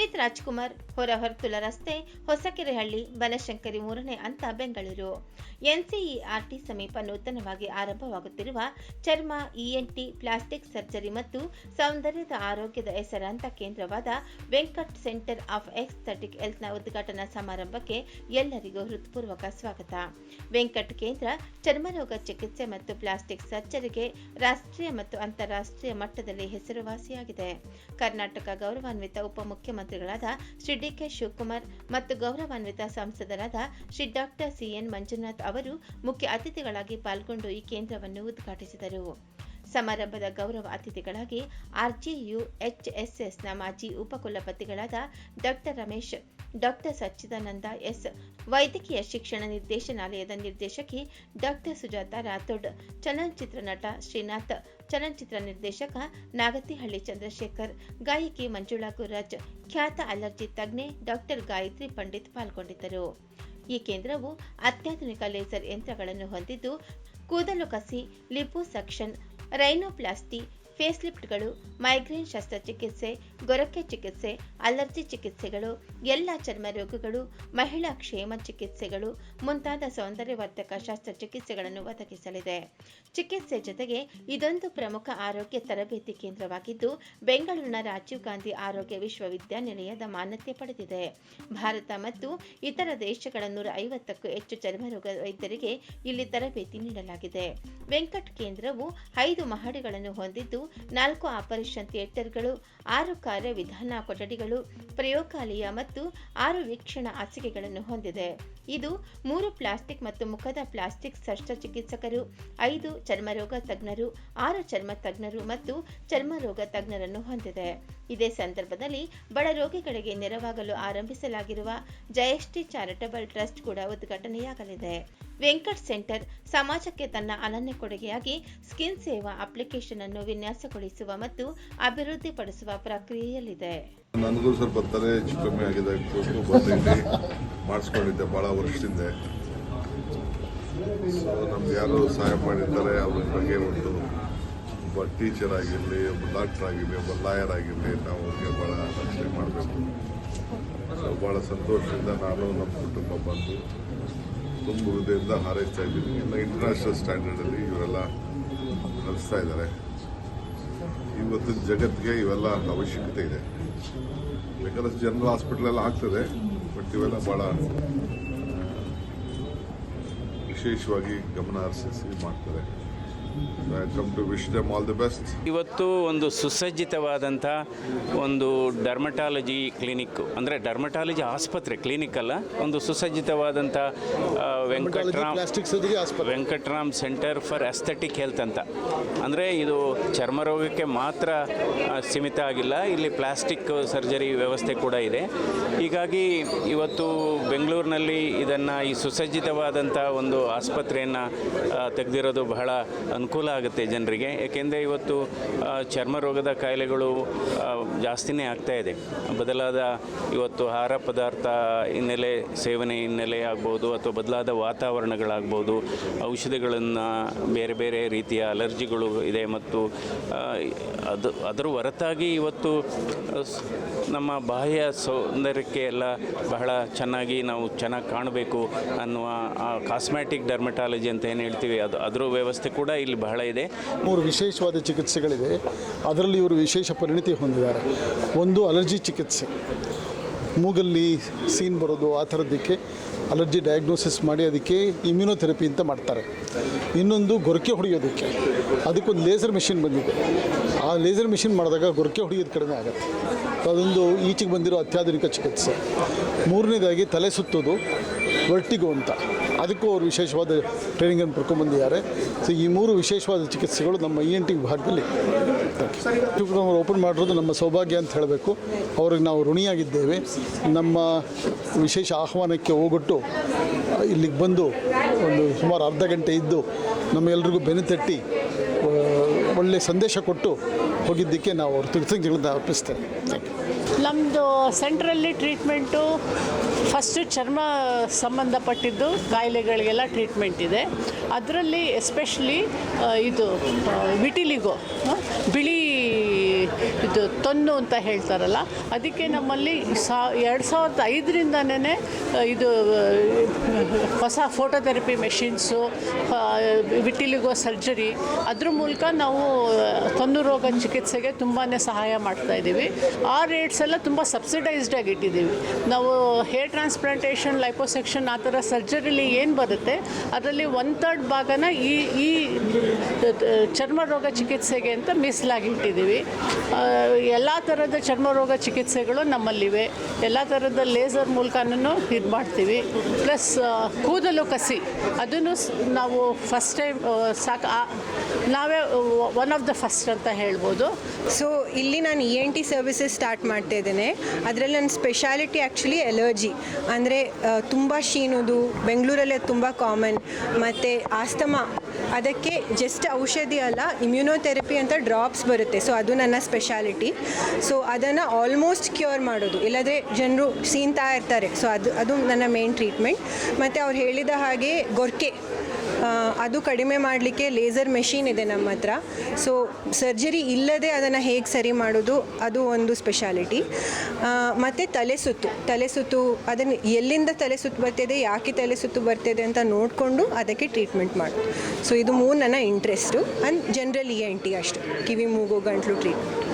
ಪುನೀತ್ ರಾಜ್ಕುಮಾರ್ ಹೊರಹೊರ್ತುಲ ರಸ್ತೆ ಹೊಸಕೆರೆಹಳ್ಳಿ ಬನಶಂಕರಿ ಮೂರನೇ ಹಂತ ಬೆಂಗಳೂರು. ಎನ್ಸಿಇಆರ್ಟಿ ಸಮೀಪ ನೂತನವಾಗಿ ಆರಂಭವಾಗುತ್ತಿರುವ ಚರ್ಮ ಇಎನ್ಟಿ ಪ್ಲಾಸ್ಟಿಕ್ ಸರ್ಜರಿ ಮತ್ತು ಸೌಂದರ್ಯದ ಆರೋಗ್ಯದ ಹೆಸರಾಂತ ಕೇಂದ್ರವಾದ ವೆಂಕಟ್ ಸೆಂಟರ್ ಆಫ್ ಎಕ್ಸ್ಥೆಟಿಕ್ ಹೆಲ್ತ್ನ ಉದ್ಘಾಟನಾ ಸಮಾರಂಭಕ್ಕೆ ಎಲ್ಲರಿಗೂ ಹೃತ್ಪೂರ್ವಕ ಸ್ವಾಗತ. ವೆಂಕಟ್ ಕೇಂದ್ರ ಚರ್ಮರೋಗ ಚಿಕಿತ್ಸೆ ಮತ್ತು ಪ್ಲಾಸ್ಟಿಕ್ ಸರ್ಜರಿಗೆ ರಾಷ್ಟ್ರೀಯ ಮತ್ತು ಅಂತಾರಾಷ್ಟ್ರೀಯ ಮಟ್ಟದಲ್ಲಿ ಹೆಸರುವಾಸಿಯಾಗಿದೆ. ಕರ್ನಾಟಕ ಗೌರವಾನ್ವಿತ ಉಪಮುಖ್ಯಮಂತ್ರಿಗಳಾದ ಶ್ರೀ ಡಿಕೆ ಶಿವಕುಮಾರ್ ಮತ್ತು ಗೌರವಾನ್ವಿತ ಸಂಸದರಾದ ಶ್ರೀ ಡಾಕ್ಟರ್ ಸಿಎನ್ ಮಂಜುನಾಥ್ ಅವರು ಮುಖ್ಯ ಅತಿಥಿಗಳಾಗಿ ಪಾಲ್ಗೊಂಡು ಈ ಕೇಂದ್ರವನ್ನು ಉದ್ಘಾಟಿಸಿದರು. ಸಮಾರಂಭದ ಗೌರವ ಅತಿಥಿಗಳಾಗಿ ಆರ್ಜಿಯು ಎಚ್ಎಸ್ಎಸ್ನ ಮಾಜಿ ಉಪಕುಲಪತಿಗಳಾದ doctor Ramesh, doctor Sachchidananda S, ವೈದ್ಯಕೀಯ ಶಿಕ್ಷಣ ನಿರ್ದೇಶನಾಲಯದ ನಿರ್ದೇಶಕಿ ಡಾಕ್ಟರ್ ಸುಜಾತಾ ರಾಥೋಡ್ ಚಲನಚಿತ್ರ ನಟ ಶ್ರೀನಾಥ್ ಚಲನಚಿತ್ರ ನಿರ್ದೇಶಕ ನಾಗತಿಹಳ್ಳಿ ಚಂದ್ರಶೇಖರ್, ಗಾಯಕಿ ಮಂಜುಳಾ ಗುರುರಾಜ್ ಖ್ಯಾತ ಅಲರ್ಜಿ ತಜ್ಞೆ ಡಾಕ್ಟರ್ ಗಾಯತ್ರಿ ಪಂಡಿತ್ ಪಾಲ್ಗೊಂಡಿದ್ದರು. ಈ ಕೇಂದ್ರವು ಅತ್ಯಾಧುನಿಕ ಲೇಸರ್ ಯಂತ್ರಗಳನ್ನು ಹೊಂದಿದ್ದು, ಕೂದಲು ಕಸಿ, ಲಿಪೋಸಕ್ಷನ್, ರೈನೋಪ್ಲಾಸ್ಟಿ ಫೇಸ್ಲಿಫ್ಟ್ಗಳು, ಮೈಗ್ರೇನ್ ಶಸ್ತ್ರಚಿಕಿತ್ಸೆ, ಗೊರಕೆ ಚಿಕಿತ್ಸೆ, ಅಲರ್ಜಿ ಚಿಕಿತ್ಸೆಗಳು, ಎಲ್ಲ ಚರ್ಮ ರೋಗಗಳು, ಮಹಿಳಾ ಕ್ಷೇಮ ಚಿಕಿತ್ಸೆಗಳು ಮುಂತಾದ ಸೌಂದರ್ಯವರ್ಧಕ ಶಸ್ತ್ರಚಿಕಿತ್ಸೆಗಳನ್ನು ಒದಗಿಸಲಿದೆ. ಚಿಕಿತ್ಸೆ ಜೊತೆಗೆ ಇದೊಂದು ಪ್ರಮುಖ ಆರೋಗ್ಯ ತರಬೇತಿ ಕೇಂದ್ರವಾಗಿದ್ದು, ಬೆಂಗಳೂರಿನ ರಾಜೀವ್ ಗಾಂಧಿ ಆರೋಗ್ಯ ವಿಶ್ವವಿದ್ಯಾನಿಲಯದ ಮಾನ್ಯತೆ ಪಡೆದಿದೆ. ಭಾರತ ಮತ್ತು ಇತರ ದೇಶಗಳ ನೂರ ಐವತ್ತಕ್ಕೂ ಹೆಚ್ಚು ಚರ್ಮರೋಗ ವೈದ್ಯರಿಗೆ ಇಲ್ಲಿ ತರಬೇತಿ ನೀಡಲಾಗಿದೆ. ವೆಂಕಟ್ ಕೇಂದ್ರವು ಐದು ಮಹಡಿಗಳನ್ನು ಹೊಂದಿದ್ದು ನಾಲ್ಕು ಆಪರೇಷನ್ ಥಿಯೇಟರ್ಗಳು ಆರು ಕಾರ್ಯವಿಧಾನ ಕೊಠಡಿಗಳು, ಪ್ರಯೋಗಾಲಯ ಮತ್ತು ಆರು ವೀಕ್ಷಣಾ ಹಾಸಿಗೆಗಳನ್ನು ಹೊಂದಿದೆ. ಇದು ಮೂರು ಪ್ಲಾಸ್ಟಿಕ್ ಮತ್ತು ಮುಖದ ಪ್ಲಾಸ್ಟಿಕ್ ಶಸ್ತ್ರಚಿಕಿತ್ಸಕರು ಐದು ಚರ್ಮರೋಗ ತಜ್ಞರು, ಆರು ಚರ್ಮ ತಜ್ಞರು ಮತ್ತು ಚರ್ಮರೋಗ ತಜ್ಞರನ್ನು ಹೊಂದಿದೆ. ಇದೇ ಸಂದರ್ಭದಲ್ಲಿ ಬಡ ರೋಗಿಗಳಿಗೆ ನೆರವಾಗಲು ಆರಂಭಿಸಲಾಗಿರುವ ಜಯಶ್ರೀ ಚಾರಿಟಬಲ್ ಟ್ರಸ್ಟ್ ಕೂಡ ಉದ್ಘಾಟನೆಯಾಗಲಿದೆ. ವೆಂಕಟ್ ಸೆಂಟರ್ ಸಮಾಜಕ್ಕೆ ತನ್ನ ಅನನ್ಯ ಕೊಡುಗೆಯಾಗಿ ಸ್ಕಿನ್ ಸೇವಾ ಅಪ್ಲಿಕೇಶನ್ ಅನ್ನು ವಿನ್ಯಾಸಗೊಳಿಸುವ ಮತ್ತು ಅಭಿವೃದ್ಧಿಪಡಿಸುವ ಪ್ರಕ್ರಿಯೆಯಲ್ಲಿದೆ. ನನಗೂ ಸ್ವಲ್ಪ ತಲೆ ಹೆಚ್ಚು ಕಮ್ಮಿ ಆಗಿದೆ. ಮಾಡಿಸ್ಕೊಂಡಿದ್ದೆ ಭಾಳ ವರ್ಷದಿಂದ. ಸೊ ನಮ್ಗೆ ಯಾರು ಸಹಾಯ ಮಾಡಿರ್ತಾರೆ, ಅವ್ರ ಬಗ್ಗೆ ಒಂದು ಒಬ್ಬ ಟೀಚರ್ ಆಗಿರಲಿ, ಒಬ್ಬ ಡಾಕ್ಟರ್ ಆಗಿರಲಿ, ಒಬ್ಬ ಲಾಯರ್ ಆಗಿರಲಿ, ನಾವು ಅವ್ರಿಗೆ ಭಾಳ ರಕ್ಷಣೆ ಮಾಡಬೇಕು. ಸೊ ಭಾಳ ಸಂತೋಷದಿಂದ ನಾನು ನಮ್ಮ ಕುಟುಂಬ ಬಂದು ತುಂಬ ಹೃದಯದಿಂದ ಹಾರೈಸ್ತಾ ಇದ್ದೀನಿ ಎಲ್ಲ ಇಂಟರ್ನ್ಯಾಷನಲ್ ಸ್ಟ್ಯಾಂಡರ್ಡಲ್ಲಿ ಇವರೆಲ್ಲ ನಡೆಸ್ತಾ ಇದ್ದಾರೆ. ಇವತ್ತಿನ ಜಗತ್ತಿಗೆ ಇವೆಲ್ಲ ಅವಶ್ಯಕತೆ ಇದೆ. ಬೇಕಾದಷ್ಟು ಜನರಲ್ ಹಾಸ್ಪಿಟ್ಲೆಲ್ಲ ಆಗ್ತದೆ ಬಟ್ ಇವೆಲ್ಲ ಭಾಳ ವಿಶೇಷವಾಗಿ ಗಮನ ಹರಿಸಿ ಮಾಡ್ತಾರೆ. ಇವತ್ತು ಒಂದು ಸುಸಜ್ಜಿತವಾದಂಥ ಒಂದು ಡರ್ಮಟಾಲಜಿ ಕ್ಲಿನಿಕ್ ಅಂದರೆ ಡರ್ಮಟಾಲಜಿ ಆಸ್ಪತ್ರೆ ಕ್ಲಿನಿಕ್ ಅಲ್ಲ ಒಂದು ಸುಸಜ್ಜಿತವಾದಂಥ Venkatram Venkatram centre for aesthetic health ಅಂತ. ಅಂದರೆ ಇದು ಚರ್ಮರೋಗಕ್ಕೆ ಮಾತ್ರ ಸೀಮಿತ ಆಗಿಲ್ಲ ಇಲ್ಲಿ ಪ್ಲಾಸ್ಟಿಕ್ ಸರ್ಜರಿ ವ್ಯವಸ್ಥೆ ಕೂಡ ಇದೆ. ಹೀಗಾಗಿ ಇವತ್ತು ಬೆಂಗಳೂರಿನಲ್ಲಿ ಇದನ್ನು ಈ ಸುಸಜ್ಜಿತವಾದಂಥ ಒಂದು ಆಸ್ಪತ್ರೆಯನ್ನು ತೆಗೆದಿರೋದು ಬಹಳ ಅನುಕೂಲ ಆಗುತ್ತೆ ಜನರಿಗೆ, ಏಕೆಂದರೆ ಇವತ್ತು ಚರ್ಮ ರೋಗದ ಕಾಯಿಲೆಗಳು ಜಾಸ್ತಿನೇ ಆಗ್ತಾ ಇದೆ. ಬದಲಾದ ಇವತ್ತು ಆಹಾರ ಪದಾರ್ಥ ಹಿನ್ನೆಲೆ, ಸೇವನೆ ಹಿನ್ನೆಲೆ ಆಗ್ಬೋದು, ಅಥವಾ ಬದಲಾದ ವಾತಾವರಣಗಳಾಗ್ಬೋದು, ಔಷಧಿಗಳನ್ನು ಬೇರೆ ಬೇರೆ ರೀತಿಯ ಅಲರ್ಜಿಗಳು ಇದೆ ಮತ್ತು ಅದು, ಅದರ ಹೊರತಾಗಿ ಇವತ್ತು ನಮ್ಮ ಬಾಹ್ಯ ಸೌಂದರ್ಯಕ್ಕೆ ಎಲ್ಲ ಬಹಳ ಚೆನ್ನಾಗಿ ನಾವು ಚೆನ್ನಾಗಿ ಕಾಣಬೇಕು ಅನ್ನುವ ಕಾಸ್ಮೆಟಿಕ್ ಡರ್ಮಟಾಲಜಿ ಅಂತ ಏನು ಹೇಳ್ತೀವಿ, ಅದು, ಅದರ ವ್ಯವಸ್ಥೆ ಕೂಡ ಇಲ್ಲಿ. ಬಹಳ ಇದೆ. ಮೂರು ವಿಶೇಷವಾದ ಚಿಕಿತ್ಸೆಗಳಿದೆ. ಅದರಲ್ಲಿ ಇವರು ವಿಶೇಷ ಪರಿಣಿತಿ ಹೊಂದಿದ್ದಾರೆ. ಒಂದು ಅಲರ್ಜಿ ಚಿಕಿತ್ಸೆ. ಮೂಗಲ್ಲಿ ಸೀನ್ ಬರೋದು ಆ ಥರದ್ದಕ್ಕೆ ಅಲರ್ಜಿ ಡಯಾಗ್ನೋಸಿಸ್ ಮಾಡಿ ಅದಕ್ಕೆ ಇಮ್ಯುನೋಥೆರಪಿ ಅಂತ ಮಾಡ್ತಾರೆ. ಇನ್ನೊಂದು ಗೊರಕೆ ಹೊಡೆಯೋದಕ್ಕೆ. ಅದಕ್ಕೊಂದು ಲೇಸರ್ ಮಿಷಿನ್ ಬಂದಿದೆ. ಆ ಲೇಸರ್ ಮೆಷಿನ್ ಮಾಡಿದಾಗ ಗೊರಕೆ ಹೊಡೆಯೋದು ಕಡಿಮೆ ಆಗುತ್ತೆ. ಅದೊಂದು ಈಚೆಗೆ ಬಂದಿರೋ ಅತ್ಯಾಧುನಿಕ ಚಿಕಿತ್ಸೆ. ಮೂರನೇದಾಗಿ ತಲೆ ಸುತ್ತೋದು ವರ್ಟಿಗೋ ಅಂತ. ಅದಕ್ಕೂ ಅವರು ವಿಶೇಷವಾದ ಟ್ರೈನಿಂಗನ್ನು ಪಡ್ಕೊಂಡ್ಬಂದಿದ್ದಾರೆ ಸೊ ಈ ಮೂರು ವಿಶೇಷವಾದ ಚಿಕಿತ್ಸೆಗಳು ನಮ್ಮ ಇ ಎನ್ ಟಿ ವಿಭಾಗದಲ್ಲಿ ಅವರು ಓಪನ್ ಮಾಡಿರೋದು ನಮ್ಮ ಸೌಭಾಗ್ಯ ಅಂತ ಹೇಳಬೇಕು. ಅವ್ರಿಗೆ ನಾವು ಋಣಿಯಾಗಿದ್ದೇವೆ. ನಮ್ಮ ವಿಶೇಷ ಆಹ್ವಾನಕ್ಕೆ ಹೋಗೊಟ್ಟು, ಇಲ್ಲಿಗೆ ಬಂದು ಒಂದು ಸುಮಾರು ಅರ್ಧ ಗಂಟೆ ಇದ್ದು ನಮ್ಮೆಲ್ಲರಿಗೂ ಬೆನ್ನು ತಟ್ಟಿ ಒಳ್ಳೆ ಸಂದೇಶ ಕೊಟ್ಟು ಹೋಗಿದ್ದಕ್ಕೆ ನಾವು ಅವ್ರ ಕೃತಜ್ಞತೆಗಳನ್ನ ಅರ್ಪಿಸ್ತೇವೆ. ನಮ್ಮದು ಸೆಂಟ್ರಲ್ಲಿ ಟ್ರೀಟ್ಮೆಂಟು ಫಸ್ಟು ಚರ್ಮ ಸಂಬಂಧಪಟ್ಟಿದ್ದು ಕಾಯಿಲೆಗಳಿಗೆಲ್ಲ ಟ್ರೀಟ್ಮೆಂಟ್ ಇದೆ. ಅದರಲ್ಲಿ ಎಸ್ಪೆಷಲಿ ಇದು ವಿಟಿಲಿಗೋ ಬಿಳಿ ಇದು ತೊನ್ನು ಅಂತ ಹೇಳ್ತಾರಲ್ಲ, ಅದಕ್ಕೆ ನಮ್ಮಲ್ಲಿ ಸಾ, ಎರಡು ಸಾವಿರದ ಐದರಿಂದನೇ ಇದು ಹೊಸ ಫೋಟೋಥೆರಪಿ ಮೆಷಿನ್ಸು ವಿಟಿಲಿಗೋ ಸರ್ಜರಿ, ಅದ್ರ ಮೂಲಕ ನಾವು ತೊನ್ನು ರೋಗ ಚಿಕಿತ್ಸೆಗೆ ತುಂಬಾ ಸಹಾಯ ಮಾಡ್ತಾ ಇದ್ದೀವಿ. ಆ ರೇಟ್ಸ್ ಎಲ್ಲ ತುಂಬ ಸಬ್ಸಿಡೈಸ್ಡ್ ಆಗಿ ಇಟ್ಟಿದ್ದೀವಿ. ನಾವು ಹೇರ್ ಟ್ರಾನ್ಸ್ಪ್ಲಾಂಟೇಷನ್ ಲೈಪೋಸೆಕ್ಷನ್ ಆ ಥರ ಸರ್ಜರಿಲಿ ಏನು ಬರುತ್ತೆ, ಅದರಲ್ಲಿ ಒನ್ ತರ್ಡ್ ಭಾಗನ ಈ ಈ ಚರ್ಮ ರೋಗ ಚಿಕಿತ್ಸೆಗೆ ಅಂತ ಮೀಸಲಾಗಿ ಇಟ್ಟಿದ್ದೀವಿ. ಎಲ್ಲ ಥರದ ಚರ್ಮ ರೋಗ ಚಿಕಿತ್ಸೆಗಳು ನಮ್ಮಲ್ಲಿವೆ. ಎಲ್ಲ ಥರದ ಲೇಸರ್ ಮೂಲಕನೂ ಇದು ಮಾಡ್ತೀವಿ. ಪ್ಲಸ್ ಕೂದಲು ಕಸಿ. ಅದನ್ನು ನಾವು ಫಸ್ಟ್ ಟೈಮ್ ಸಾಕು ನಾವೇ ಒನ್ ಆಫ್ ದ ಫಸ್ಟ್ ಅಂತ ಹೇಳ್ಬೋದು. ಸೊ ಇಲ್ಲಿ ನಾನು E N T services start ಮಾಡ್ತಾ ಇದ್ದೇನೆ. ಅದರಲ್ಲಿ ನನ್ನ ಸ್ಪೆಷಾಲಿಟಿ ಆ್ಯಕ್ಚುಲಿ ಎಲರ್ಜಿ ಅಂದರೆ ತುಂಬ ಶೀನೋದು ಬೆಂಗಳೂರಲ್ಲಿ ತುಂಬ ಕಾಮನ್ ಮತ್ತು ಆಸ್ತಮಾ. ಅದಕ್ಕೆ ಜಸ್ಟ್ ಔಷಧಿ ಅಲ್ಲ ಇಮ್ಯುನೋಥೆರಪಿ ಅಂತ ಡ್ರಾಪ್ಸ್ ಬರುತ್ತೆ. ಸೊ ಅದು ನನ್ನ ಸ್ಪೆಷಾಲಿಟಿ ಸೊ ಅದನ್ನು ಆಲ್ಮೋಸ್ಟ್ ಕ್ಯೂರ್ ಮಾಡೋದು. ಇಲ್ಲದ್ರೆ ಜನರು ಸೀನ್ತಾ ಇರ್ತಾರೆ. ಸೊ ಅದು ಅದು ನನ್ನ ಮೇನ್ ಟ್ರೀಟ್ಮೆಂಟ್ ಮತ್ತು ಅವ್ರು ಹೇಳಿದ ಹಾಗೆ ಗೊರ್ಕೆ. ಅದು ಕಡಿಮೆ ಮಾಡಲಿಕ್ಕೆ ಲೇಸರ್ ಮೆಷಿನ್ ಇದೆ ನಮ್ಮ ಹತ್ರ. ಸೊ ಸರ್ಜರಿ ಇಲ್ಲದೆ ಅದನ್ನು ಹೇಗೆ ಸರಿ ಮಾಡೋದು, ಅದು ಒಂದು ಸ್ಪೆಷಾಲಿಟಿ ಮತ್ತು ತಲೆ ಸುತ್ತು. ತಲೆ ಸುತ್ತು, ಅದನ್ನು ಎಲ್ಲಿಂದ ತಲೆ ಸುತ್ತು ಬರ್ತಿದೆ, ಯಾಕೆ ತಲೆ ಸುತ್ತು ಬರ್ತಿದೆ ಅಂತ ನೋಡಿಕೊಂಡು ಅದಕ್ಕೆ ಟ್ರೀಟ್ಮೆಂಟ್ ಮಾಡೋದು. ಸೊ ಇದು ಮೂರು ನನ್ನ interest and general E N ಅಷ್ಟು. ಕಿವಿ, ಮೂಗು, ಗಂಟ್ಲು ಟ್ರೀಟ್ಮೆಂಟ್